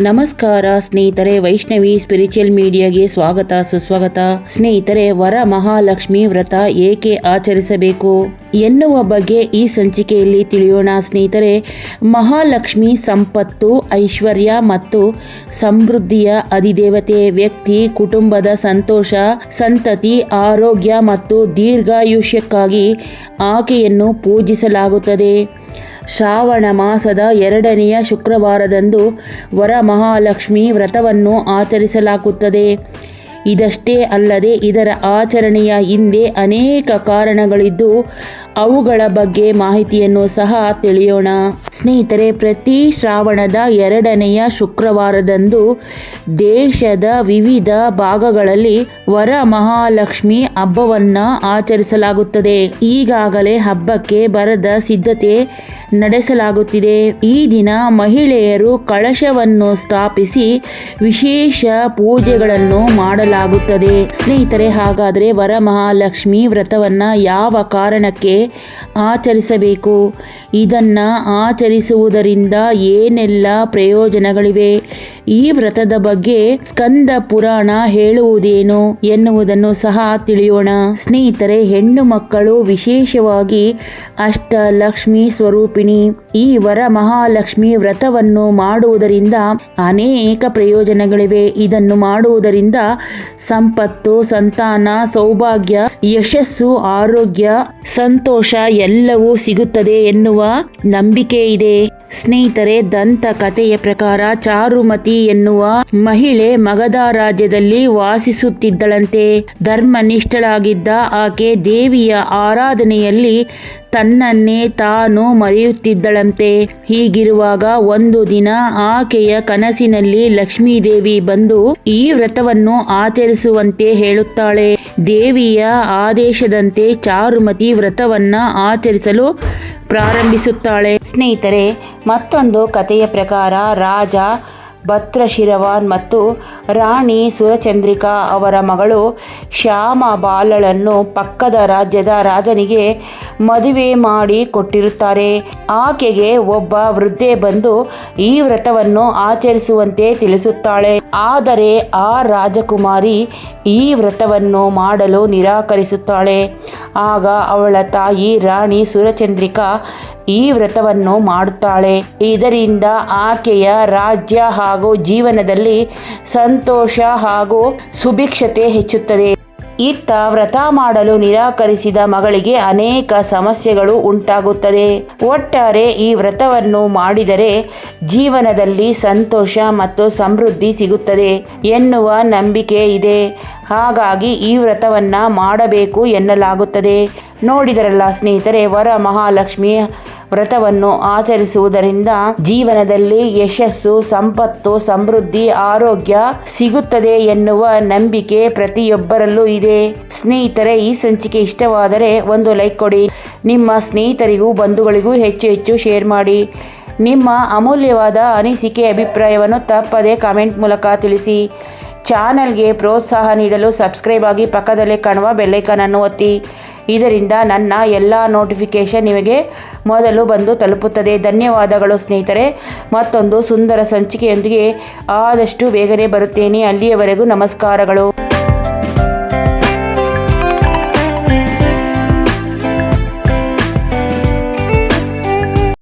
ನಮಸ್ಕಾರ ಸ್ನೇಹಿತರೆ, ವೈಷ್ಣವಿ ಸ್ಪಿರಿಚುವಲ್ ಮೀಡಿಯಾಗೆ ಸ್ವಾಗತ, ಸುಸ್ವಾಗತ. ಸ್ನೇಹಿತರೆ, ವರ ಮಹಾಲಕ್ಷ್ಮಿ ವ್ರತ ಏಕೆ ಆಚರಿಸಬೇಕು ಎನ್ನುವ ಬಗ್ಗೆ ಈ ಸಂಚಿಕೆಯಲ್ಲಿ ತಿಳಿಯೋಣ. ಸ್ನೇಹಿತರೆ, ಮಹಾಲಕ್ಷ್ಮಿ ಸಂಪತ್ತು, ಐಶ್ವರ್ಯ ಮತ್ತು ಸಮೃದ್ಧಿಯ ಅಧಿದೇವತೆ, ವ್ಯಕ್ತಿ, ಕುಟುಂಬದ ಸಂತೋಷ, ಸಂತತಿ, ಆರೋಗ್ಯ ಮತ್ತು ದೀರ್ಘಾಯುಷ್ಯಕ್ಕಾಗಿ ಆಕೆಯನ್ನು ಪೂಜಿಸಲಾಗುತ್ತದೆ. ಶ್ರಾವಣ ಮಾಸದ ಎರಡನೆಯ ಶುಕ್ರವಾರದಂದು ವರಮಹಾಲಕ್ಷ್ಮಿ ವ್ರತವನ್ನು ಆಚರಿಸಲಾಗುತ್ತದೆ. ಇದಷ್ಟೇ ಅಲ್ಲದೆ ಇದರ ಆಚರಣೆಯ ಹಿಂದೆ ಅನೇಕ ಕಾರಣಗಳಿದ್ದು ಅವುಗಳ ಬಗ್ಗೆ ಮಾಹಿತಿಯನ್ನು ಸಹ ತಿಳಿಯೋಣ. ಸ್ನೇಹಿತರೆ, ಪ್ರತಿ ಶ್ರಾವಣದ ಎರಡನೆಯ ಶುಕ್ರವಾರದಂದು ದೇಶದ ವಿವಿಧ ಭಾಗಗಳಲ್ಲಿ ವರ ಮಹಾಲಕ್ಷ್ಮಿ ಹಬ್ಬವನ್ನ ಆಚರಿಸಲಾಗುತ್ತದೆ. ಈಗಾಗಲೇ ಹಬ್ಬಕ್ಕೆ ಬರದ ಸಿದ್ಧತೆ ನಡೆಸಲಾಗುತ್ತಿದೆ. ಈ ದಿನ ಮಹಿಳೆಯರು ಕಳಶವನ್ನು ಸ್ಥಾಪಿಸಿ ವಿಶೇಷ ಪೂಜೆಗಳನ್ನು ಮಾಡಲಾಗುತ್ತದೆ. ಸ್ನೇಹಿತರೆ, ಹಾಗಾದರೆ ವರಮಹಾಲಕ್ಷ್ಮಿ ವ್ರತವನ್ನು ಯಾವ ಕಾರಣಕ್ಕೆ ಆಚರಿಸಬೇಕು. ಇದನ್ನು ಆಚರಿಸುವುದರಿಂದ ಏನೆಲ್ಲ ಪ್ರಯೋಜನಗಳಿವೆ? ಈ ವ್ರತದ ಬಗ್ಗೆ ಸ್ಕಂದ ಪುರಾಣ ಹೇಳುವುದೇನು ಎನ್ನುವುದನ್ನು ಸಹ ತಿಳಿಯೋಣ. ಸ್ನೇಹಿತರೆ, ಹೆಣ್ಣು ಮಕ್ಕಳು ವಿಶೇಷವಾಗಿ ಅಷ್ಟಲಕ್ಷ್ಮಿ ಸ್ವರೂಪಿಣಿ. ಈ ವರ ಮಹಾಲಕ್ಷ್ಮಿ ವ್ರತವನ್ನು ಮಾಡುವುದರಿಂದ ಅನೇಕ ಪ್ರಯೋಜನಗಳಿವೆ. ಇದನ್ನು ಮಾಡುವುದರಿಂದ ಸಂಪತ್ತು, ಸಂತಾನ, ಸೌಭಾಗ್ಯ, ಯಶಸ್ಸು, ಆರೋಗ್ಯ ಸಂತೋಷ ಎಲ್ಲವೂ ಸಿಗುತ್ತದೆ ಎನ್ನುವ ನಂಬಿಕೆ ಇದೆ ಸ್ನೇಹಿತರೆ, ದಂತ ಕಥೆಯ ಪ್ರಕಾರ ಚಾರುಮತಿ ಎನ್ನುವ ಮಹಿಳೆ ಮಗಧ ರಾಜ್ಯದಲ್ಲಿ ವಾಸಿಸುತ್ತಿದ್ದಳಂತೆ. ಧರ್ಮನಿಷ್ಠಳಾಗಿದ್ದ ಆಕೆ ದೇವಿಯ ಆರಾಧನೆಯಲ್ಲಿ ತನ್ನನ್ನೇ ತಾನು ಮರೆಯುತ್ತಿದ್ದಳಂತೆ. ಹೀಗಿರುವಾಗ ಒಂದು ದಿನ ಆಕೆಯ ಕನಸಿನಲ್ಲಿ ಲಕ್ಷ್ಮೀದೇವಿ ಬಂದು ಈ ವ್ರತವನ್ನು ಆಚರಿಸುವಂತೆ ಹೇಳುತ್ತಾಳೆ. ದೇವಿಯ ಆದೇಶದಂತೆ ಚಾರುಮತಿ ವ್ರತವನ್ನ ಆಚರಿಸಲು ಪ್ರಾರಂಭಿಸುತ್ತಾಳೆ. ಸ್ನೇಹಿತರೆ ಮತ್ತೊಂದು ಕಥೆಯ ಪ್ರಕಾರ ರಾಜ ಭತ್ರಶಿರವಾನ್ ಮತ್ತು ರಾಣಿ ಸುರಚಂದ್ರಿಕಾ ಅವರ ಮಗಳು ಶ್ಯಾಮ ಬಾಲಳನ್ನು ಪಕ್ಕದ ರಾಜ್ಯದ ರಾಜನಿಗೆ ಮದುವೆ ಮಾಡಿ ಕೊಟ್ಟಿರುತ್ತಾರೆ. ಆಕೆಗೆ ಒಬ್ಬ ವೃದ್ಧೆ ಬಂದು ಈ ವ್ರತವನ್ನು ಆಚರಿಸುವಂತೆ ತಿಳಿಸುತ್ತಾಳೆ. ಆದರೆ ಆ ರಾಜಕುಮಾರಿ ಈ ವ್ರತವನ್ನು ಮಾಡಲು ನಿರಾಕರಿಸುತ್ತಾಳೆ. ಆಗ ಅವಳ ತಾಯಿ ರಾಣಿ ಸುರಚಂದ್ರಿಕಾ ಈ ವ್ರತವನ್ನು ಮಾಡುತ್ತಾಳೆ. ಇದರಿಂದ ಆಕೆಯ ರಾಜ್ಯ ಹಾಗೂ ಜೀವನದಲ್ಲಿ ಸಂತೋಷ ಹಾಗೂ ಸುಭಿಕ್ಷತೆ ಹೆಚ್ಚುತ್ತದೆ. ಇತ್ತ ವ್ರತ ಮಾಡಲು ನಿರಾಕರಿಸಿದ ಮಗಳಿಗೆ ಅನೇಕ ಸಮಸ್ಯೆಗಳು ಉಂಟಾಗುತ್ತದೆ. ಒಟ್ಟಾರೆ ಈ ವ್ರತವನ್ನು ಮಾಡಿದರೆ ಜೀವನದಲ್ಲಿ ಸಂತೋಷ ಮತ್ತು ಸಮೃದ್ಧಿ ಸಿಗುತ್ತದೆ ಎನ್ನುವ ನಂಬಿಕೆ ಇದೆ. ಹಾಗಾಗಿ ಈ ವ್ರತವನ್ನು ಮಾಡಬೇಕು ಎನ್ನಲಾಗುತ್ತದೆ. ನೋಡಿದರಲ್ಲ ಸ್ನೇಹಿತರೆ, ವರ ಮಹಾಲಕ್ಷ್ಮಿ ವ್ರತವನ್ನು ಆಚರಿಸುವುದರಿಂದ ಜೀವನದಲ್ಲಿ ಯಶಸ್ಸು, ಸಂಪತ್ತು, ಸಮೃದ್ಧಿ, ಆರೋಗ್ಯ ಸಿಗುತ್ತದೆ ಎನ್ನುವ ನಂಬಿಕೆ ಪ್ರತಿಯೊಬ್ಬರಲ್ಲೂ ಇದೆ. ಸ್ನೇಹಿತರೆ, ಈ ಸಂಚಿಕೆ ಇಷ್ಟವಾದರೆ ಒಂದು ಲೈಕ್ ಕೊಡಿ. ನಿಮ್ಮ ಸ್ನೇಹಿತರಿಗೂ, ಬಂಧುಗಳಿಗೂ ಹೆಚ್ಚು ಹೆಚ್ಚು ಶೇರ್ ಮಾಡಿ. ನಿಮ್ಮ ಅಮೂಲ್ಯವಾದ ಅನಿಸಿಕೆ, ಅಭಿಪ್ರಾಯವನ್ನು ತಪ್ಪದೆ ಕಾಮೆಂಟ್ ಮೂಲಕ ತಿಳಿಸಿ. ಚಾನಲ್ಗೆ ಪ್ರೋತ್ಸಾಹ ನೀಡಲು ಸಬ್ಸ್ಕ್ರೈಬ್ ಆಗಿ ಪಕ್ಕದಲ್ಲೇ ಕಾಣುವ ಬೆಲ್ಲೈಕನನ್ನು ಒತ್ತಿ. ಇದರಿಂದ ನನ್ನ ಎಲ್ಲ ನೋಟಿಫಿಕೇಷನ್ ನಿಮಗೆ ಮೊದಲು ಬಂದು ತಲುಪುತ್ತದೆ. ಧನ್ಯವಾದಗಳು ಸ್ನೇಹಿತರೆ. ಮತ್ತೊಂದು ಸುಂದರ ಸಂಚಿಕೆಯೊಂದಿಗೆ ಆದಷ್ಟು ಬೇಗನೆ ಬರುತ್ತೇನೆ. ಅಲ್ಲಿಯವರೆಗೂ ನಮಸ್ಕಾರಗಳು.